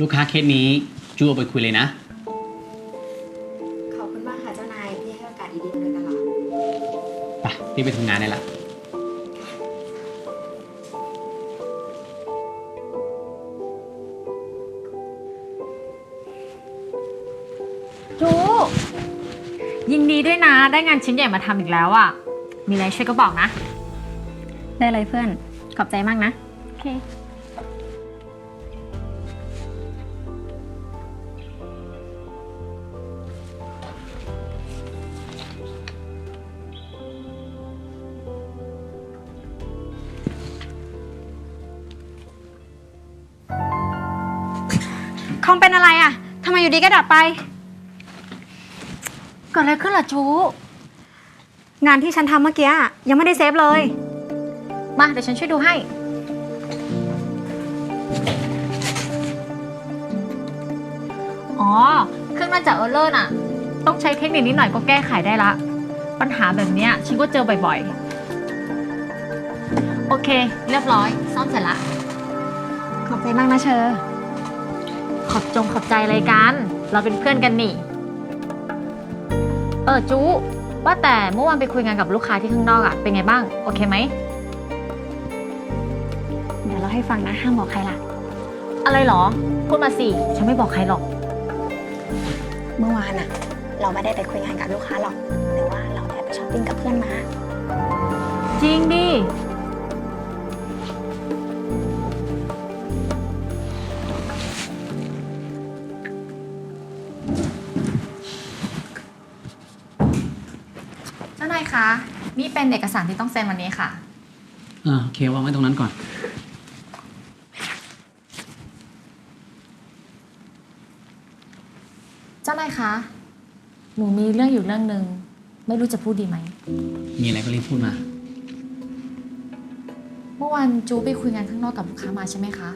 ลูกค้าเคสนี้จูเอาไปคุยเลยนะ ขอบคุณมากค่ะเจ้านายที่ให้โอกาสดีๆมาโดยตลอด ไปรีบไปทำงานได้ละ จูยินดีด้วยนะ ได้งานชิ้นใหญ่มาทำอีกแล้วอะ่ะ มีอะไรช่วยก็บอกนะ ได้เลยเพื่อน ขอบใจมากนะ โอเค คอมเป็นอะไรอะทำไมอยู่ดีก็ดับไป เกิดอะไรขึ้นล่ะจูงานที่ฉันทำเมื่อกี้อะยังไม่ได้เซฟเลย มาเดี๋ยวฉันช่วยดูให้ อ๋อ เครื่องน่าจะเออร์เลอร์น่ะ ต้องใช้เทคนิคนิดหน่อยก็แก้ไขได้ละ ปัญหาแบบเนี้ยฉันก็เจอบ่อยๆ โอเค เรียบร้อย ซ่อมเสร็จละ ขอบใจมากนะเชอ ขอบจงขอบใจอะไรกัน เราเป็นเพื่อนกันนี่ เออจูว่าแต่เมื่อวานไปคุยงานกับลูกค้าที่ข้างนอกอะเป็นไงบ้าง โอเคไหม เดี๋ยวเราให้ฟังนะห้ามบอกใครล่ะ อะไรเหรอ พูดมาสิฉันไม่บอกใครหรอก เมื่อวานอะเราไม่ได้ไปคุยงานกับลูกค้าหรอกแต่ว่าเราแอบไปช้อปปิ้งกับเพื่อนมา จริงดิ จ้านายคะ นี่เป็นเอกสารที่ต้องเซ็นวันนี้ค่ะ อ่าโอเควางไว้ตรงนั้นก่อน เจ้านายคะ หนูมีเรื่องอยู่เรื่องหนึ่งไม่รู้จะพูดดีไหม มีอะไรก็รีบพูดมา เมื่อวานจูไปคุยงานข้างนอกกับลูกค้ามาใช่ไหมคะ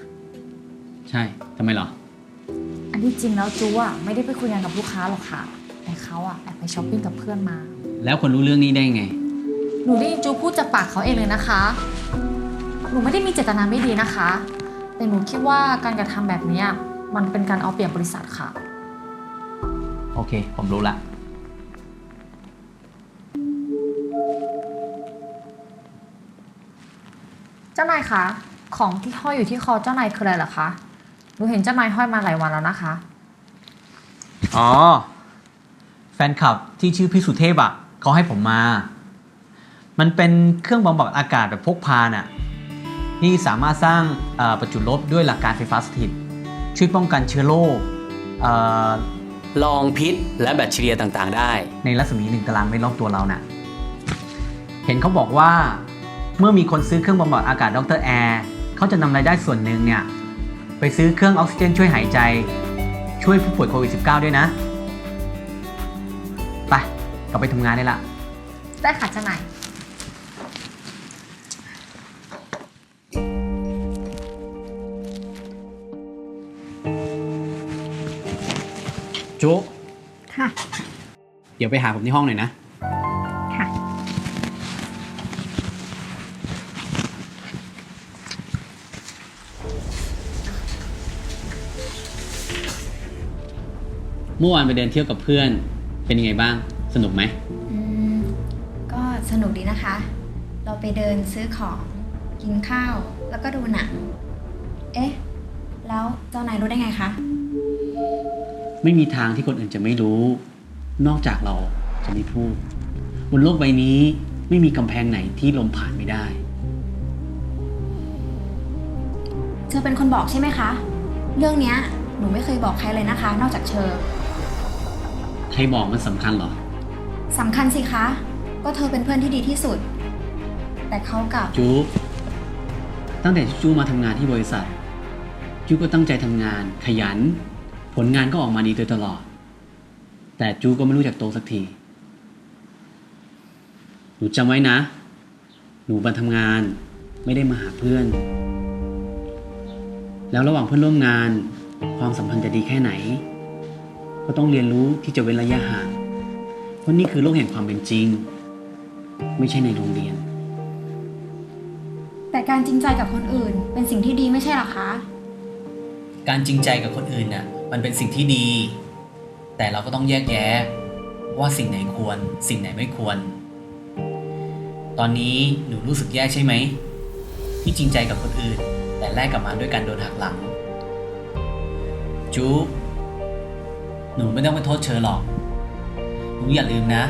ใช่ทำไมเหรอ อันที่จริงแล้วจูอะไม่ได้ไปคุยงานกับลูกค้าหรอกค่ะ แต่เขาอะแอบไปช้อปปิ้งกับเพื่อนมา แล้วคนรู้เรื่องนี้ได้ไง หนูได้ยินจูพูดจากปากเขาเองเลยนะคะ หนูไม่ได้มีเจตนาไม่ดีนะคะ แต่หนูคิดว่าการกระทำแบบเนี้ยมันเป็นการเอาเปรียบบริษัทค่ะ โอเค ผมรู้ละ เจ้านายคะ ของที่ห้อยอยู่ที่คอเจ้านายคืออะไรเหรอคะ หนูเห็นเจ้านายห้อยมาหลายวันแล้วนะคะ อ๋อ แฟนคลับที่ชื่อพี่สุเทพอะเขาให้ผมมา มันเป็นเครื่องบำบัดอากาศแบบพกพาน่ะที่สามารถสร้างเอ่อประจุลบด้วยหลักการไฟฟ้าสถิต ช่วยป้องกันเชื้อโรคเอ่อลองพิษและแบคทีเรียต่างๆ ได้ ในรัศมีหนึ่งตารางเมตรรอบตัวเราน่ะเห็นเขาบอกว่าเมื่อมีคนซื้อเครื่องบำบัดอากาศดรแอร์เขาจะนำรายได้ส่วนหนึ่งเนี่ยไปซื้อเครื่องออกซิเจนช่วยหายใจ ช่วยผู้ป่วยโควิด -19 ด้วยนะไป กลับไปทำงานได้ละ ได้ค่ะเจ้านายจุค่ะ เดี๋ยวไปหาผมที่ห้องหน่อยนะ ค่ะ เมื่อวานไปเดินเที่ยวกับเพื่อน เป็นยังไงบ้าง สนุกไหมอืมก็สนุกดีนะคะ เราไปเดินซื้อของกินข้าวแล้วก็ดูหนัง เอ๊ะ แล้วเจ้านายรู้ได้ไงคะ ไม่มีทางที่คนอื่นจะไม่รู้ นอกจากเราจะไม่พูด บนโลกใบนี้ไม่มีกำแพงไหนที่ลมผ่านไม่ได้เชอเป็นคนบอกใช่ไหมคะ เรื่องเนี้ยหนูไม่เคยบอกใครเลยนะคะ นอกจากเชอใครบอกมันสำคัญเหรอ สำคัญสิคะ ก็เธอเป็นเพื่อนที่ดีที่สุด แต่เขากลับ จูตั้งแต่จูมาทำงานที่บริษัท จูก็ตั้งใจทำงาน ขยัน ผลงานก็ออกมาดีโดยตลอด แต่จูก็ไม่รู้จักโตสักที หนูจำไว้นะ หนูมาทำงานไม่ได้มาหาเพื่อน แล้วระหว่างเพื่อนร่วมงาน ความสัมพันธ์จะดีแค่ไหน ก็ต้องเรียนรู้ที่จะเว้นระยะห่าง เพราะนี่คือโลกแห่งความเป็นจริง ไม่ใช่ในโรงเรียน แต่การจริงใจกับคนอื่น เป็นสิ่งที่ดีไม่ใช่หรอคะ การจริงใจกับคนอื่นน่ะมันเป็นสิ่งที่ดี แต่เราก็ต้องแยกแยะว่าสิ่งไหนควร สิ่งไหนไม่ควร ตอนนี้หนูรู้สึกแย่ใช่ไหม ที่จริงใจกับคนอื่น แต่แลกกลับมาด้วยการโดนหักหลังจูหนูไม่ต้องไปโทษเชอหรอก หนูอย่าลืมนะ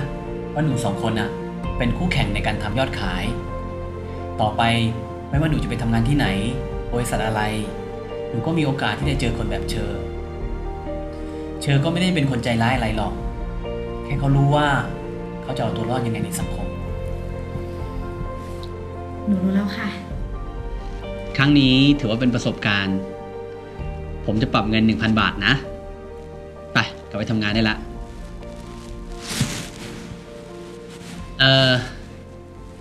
ว่าหนูสองคนน่ะเป็นคู่แข่งในการทำยอดขาย ต่อไปไม่ว่าหนูจะไปทำงานที่ไหน บริษัทอะไร หนูก็มีโอกาสที่จะเจอคนแบบเชอ เชอก็ไม่ได้เป็นคนใจร้ายอะไรหรอก แค่เขารู้ว่าเขาจะเอาตัวรอดยังไงในสังคม หนูรู้แล้วค่ะ ครั้งนี้ถือว่าเป็นประสบการณ์ ผมจะปรับเงิน 1,000 บาทนะ ไปกลับไปทำงานได้ละ เออ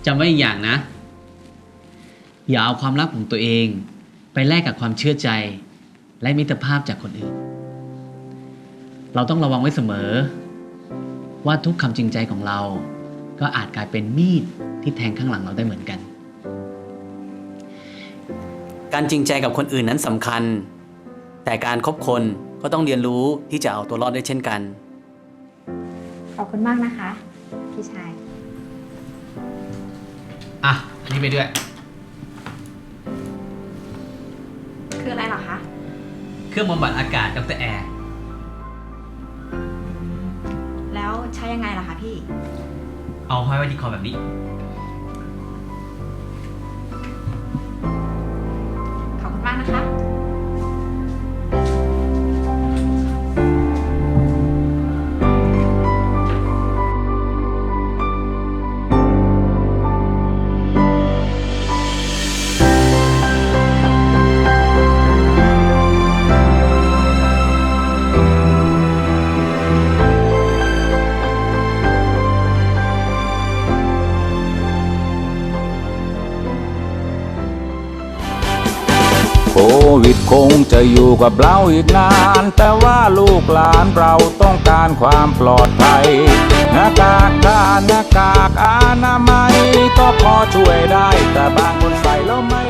จำไว้อีกอย่างนะ อย่าเอาความลับของตัวเอง ไปแลกกับความเชื่อใจ และมิตรภาพจากคนอื่น เราต้องระวังไว้เสมอ ว่าทุกคำจริงใจของเรา ก็อาจกลายเป็นมีดที่แทงข้างหลังเราได้เหมือนกัน การจริงใจกับคนอื่นนั้นสำคัญ แต่การคบคนก็ต้องเรียนรู้ที่จะเอาตัวรอดด้วยเช่นกัน ขอบคุณมากนะคะ พี่ชาย อะ อันนี้ไปด้วย คืออะไรเหรอคะ เครื่องบำบัดอากาศดรแอร์ แล้วใช้ยังไงล่ะคะพี่ เอาห้อยไว้ที่คอแบบนี้ คงจะอยู่กับเราอีกนาน แต่ว่าลูกหลานเราต้องการความปลอดภัยหน้ากากผ้าหน้ากากอนามัย ก็พอช่วยได้แต่บางคนใส่แล้วไม่